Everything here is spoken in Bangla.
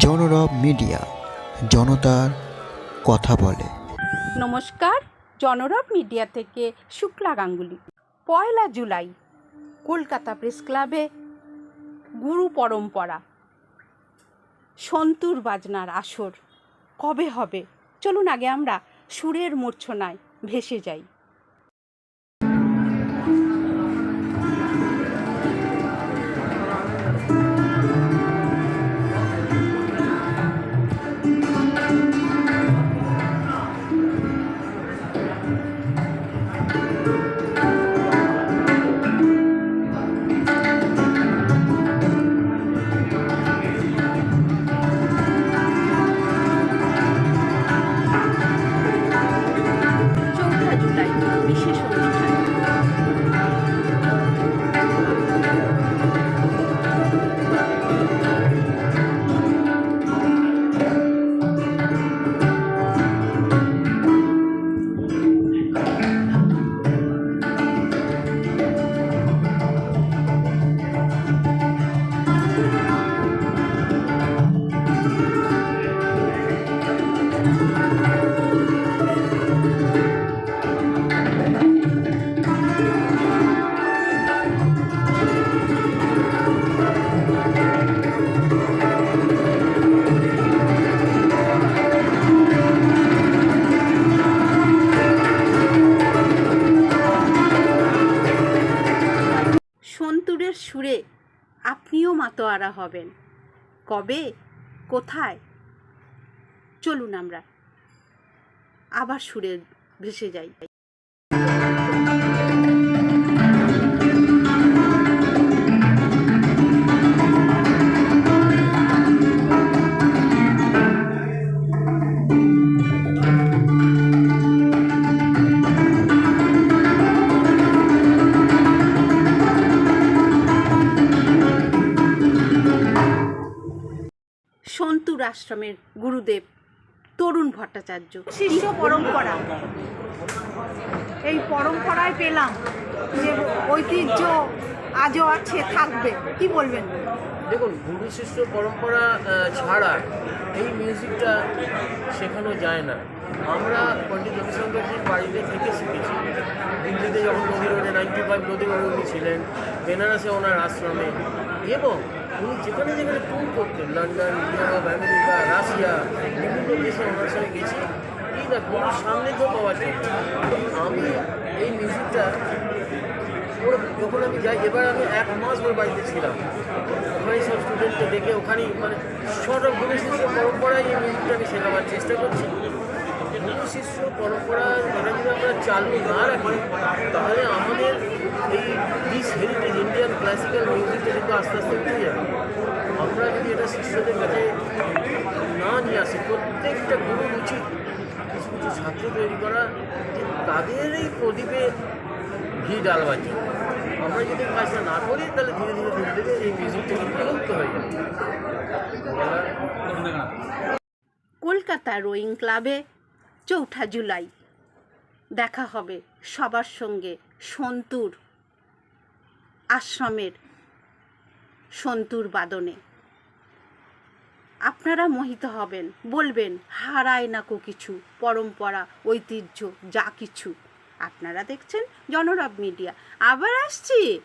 জনরব মিডিয়া, জনতার কথা বলে। নমস্কার, জনরব মিডিয়া থেকে শুক্লা গাঙ্গুলি। পয়লা জুলাই, কলকাতা প্রেস ক্লাবে গুরু পরম্পরা। সন্তুর বাজনার আসর। কবে হবে? চলুন আগে আমরা সুরের মূর্ছনায় ভেসে যাই। সুরে আপনিও মাতোয়ারা হবেন। কবে? কোথায়? চলুন আমরা। আবার সুরে ভেসে যাই। আশ্রমের গুরুদেব তরুণ ভট্টাচার্য। শিষ্য পরম্পরা। এই পরম্পরায় পেলাম যে ঐতিহ্য আজও আছে, থাকবে। কি বলবেন? দেখুন, গুরু শিষ্য পরম্পরা ছাড়া এই মিউজিকটা শেখানো যায় না। আমরা পণ্ডিত রবিশঙ্করজির বাড়িতে থেকে শিখেছি। দিল্লিতে যখন নদী রোডে নাইনটি ফাইভ নদী উনি ছিলেন, বেনারসে ওনার আশ্রমে। এবং উনি যেখানে যেখানে ট্যুর করতেন লন্ডন ইউরোপ আমেরিকা রাশিয়া বিভিন্ন দেশে ওনার সঙ্গে গেছি। এই না গুরুর সান্নিধ্য পাওয়া যায়। আমি এই মিউজিকটা ওর যখন আমি যাই, এবার আমি এক মাস ওর বাড়িতে ছিলাম। ওখানে সব স্টুডেন্টকে দেখে, ওখানেই মানে গুরু শিষ্য পরম্পরায় এই মিউজিকটা আমি শেখাবার চেষ্টা করছি। পরম্পরা এটা যদি আমরা চালু না রাখি তাহলে আমাদের এই দিস হেরিটেজ ইন্ডিয়ান ক্লাসিক্যাল মিউজিকটা কিন্তু আস্তে আস্তে উঠে যাবে আমরা যদি এটা শিষ্যদের কাছে না নিয়ে আসি প্রত্যেকটা গুরুর উচিত কিছু কিছু ছাত্র তৈরি করা যে তাদের এই প্রদীপে ঘি ডালবার জন্য। আমরা যদি কাজটা না করি তাহলে ধীরে ধীরে ধীরে ধীরে এই মিউজিকটা কিন্তু বিলুপ্ত হয়ে যাবে। কলকাতা রোয়িং ক্লাবে চৌঠা জুলাই। দেখা হবে সবার সঙ্গে সন্তুর আশ্রমের সন্তুর বাদনে। আপনারা মোহিত হবেন, বলবেন, হারায় না কো কিছু, পরম্পরা, ঐতিহ্য, যা কিছু। আপনারা দেখছেন জনরব মিডিয়া। আবার আসছি!